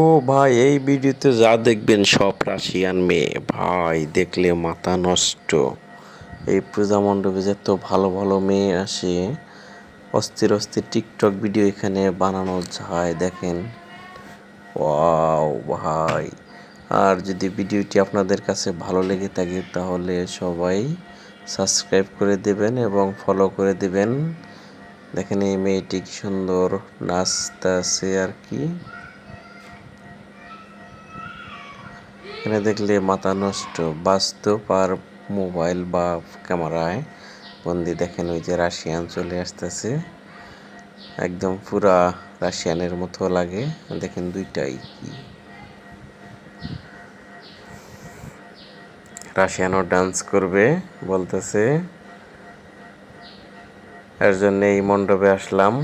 ও ভাই, এই ভিডিওতে যা দেখবেন সব রাশিয়ান মেয়ে। ভাই, দেখলে মাথা নষ্ট। এই পূজা মণ্ডপে যে এত ভালো ভালো মেয়ে আসে, অস্থির অস্থির টিকটক ভিডিও এখানে বানানো যায়, দেখেন। ওয়াও, ভাই। আর যদি ভিডিওটি আপনাদের কাছে ভালো লেগে থাকে, তাহলে সবাই সাবস্ক্রাইব করে দেবেন এবং ফলো করে দেবেন। দেখেন এই মেয়েটি কি সুন্দর, নাচতেছে আর কি। এখানে দেখলে মাথা নষ্ট। বাস্তব আর মোবাইল বা ক্যামেরায় বন্দি। দেখেন ওই যে রাশিয়ান চলে আসতেছে। একদম পুরা রাশিয়ানের মতো লাগে। দেখেন দুইটাই কি। রাশিয়ানও ডান্স করবে বলতেছে। এর জন্য এই মণ্ডপে আসলাম।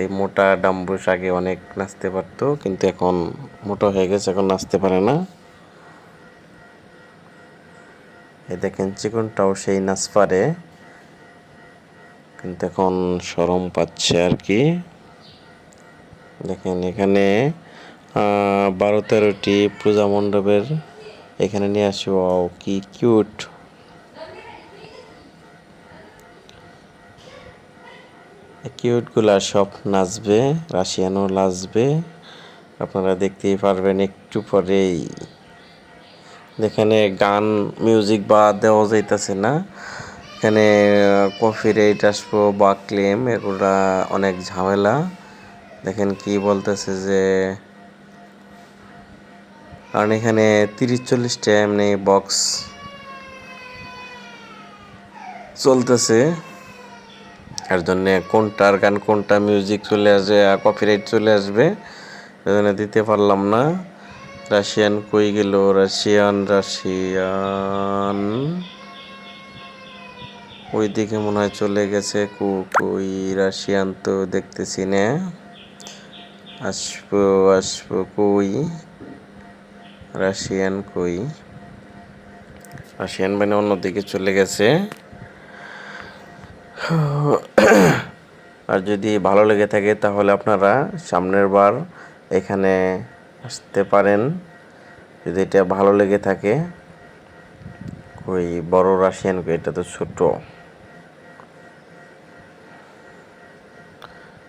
এই মোটা ডাম্বুস আগে অনেক নাচতে পারতো, কিন্তু এখন মোটা হয়ে গেছে, এখন নাচতে পারে না। এই দেখেন চিকনটাও সেই নাচ পারে কিন্তু এখন সরম পাচ্ছে আর কি। দেখেন এখানে বারো তেরোটি পূজা মণ্ডপের এখানে নিয়ে আসি। ও কি কিউট। কিউটগুলা সব নাচবে, রাশিয়ানও নাচবে। আপনারা দেখতেই পারবেন একটু পরেই। যেখানে গান মিউজিক বা দেওয়া যাইতেছে না। এখানে কপিরাইট আসব বা ক্লেম এগুলা অনেক ঝামেলা। দেখেন কি বলতেছে যে, কারণ এখানে তিরিশ চল্লিশটা এমনি বক্স চলতেছে। এর জন্য কোনটার গান, কোনটা মিউজিক চলে আসবে কপিরাইট চলে আসবে, এজন্য দিতে পারলাম না। রাশিয়ান কই গেল? Russian Russian. ওই দিকে মনে হয় চলে গেছে কু কই রাশিয়ান তো দেখতেছি না। আসব আসব কই? রাশিয়ান কই? রাশিয়ান মানে অন্যদিকে চলে গেছে। আর যদি ভালো লেগে থাকে তাহলে আপনারা সামনের বার এখানে আসতে পারেন। যদি এটা ভালো লেগে থাকে ওই বড় রাশিয়ান এটা তো ছোট।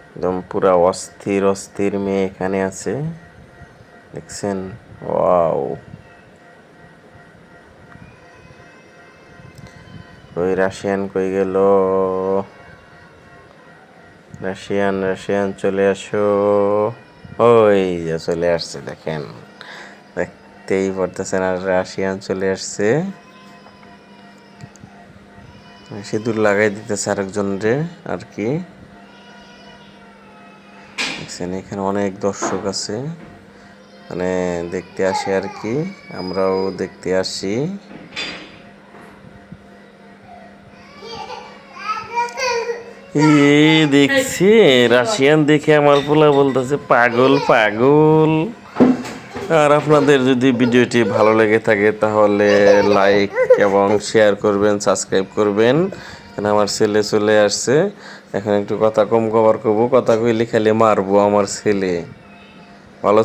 একদম পুরা অস্থির অস্থির মেয়ে এখানে আছে। দেখছেন? ওয়াও। ওই রাশিয়ান কই গেল? রাশিয়ান রাশিয়ান চলে আসো। ওই যে চলে আসছে, দেখেন। দেখতেই পারতেছেন আর রাশিয়ান চলে আসছে। সিঁদুর লাগাই দিতেছে আরেকজন রে, আর কি। দেখছেন, এখানে অনেক দর্শক আছে। মানে দেখতে আসে আর কি, আমরাও দেখতে আসি। এ দেখছি রাশিয়ান দেখে আমার পোলা বলতেছে, পাগল পাগল। আর আপনাদের যদি ভিডিওটি ভালো লেগে থাকে, তাহলে লাইক এবং শেয়ার করবেন সাবস্ক্রাইব করবেন। এখানে আমার ছেলে চলে আসছে। এখন একটু কথা কম কভার করব কথা কইলে খালি মারবো আমার ছেলে। ভালো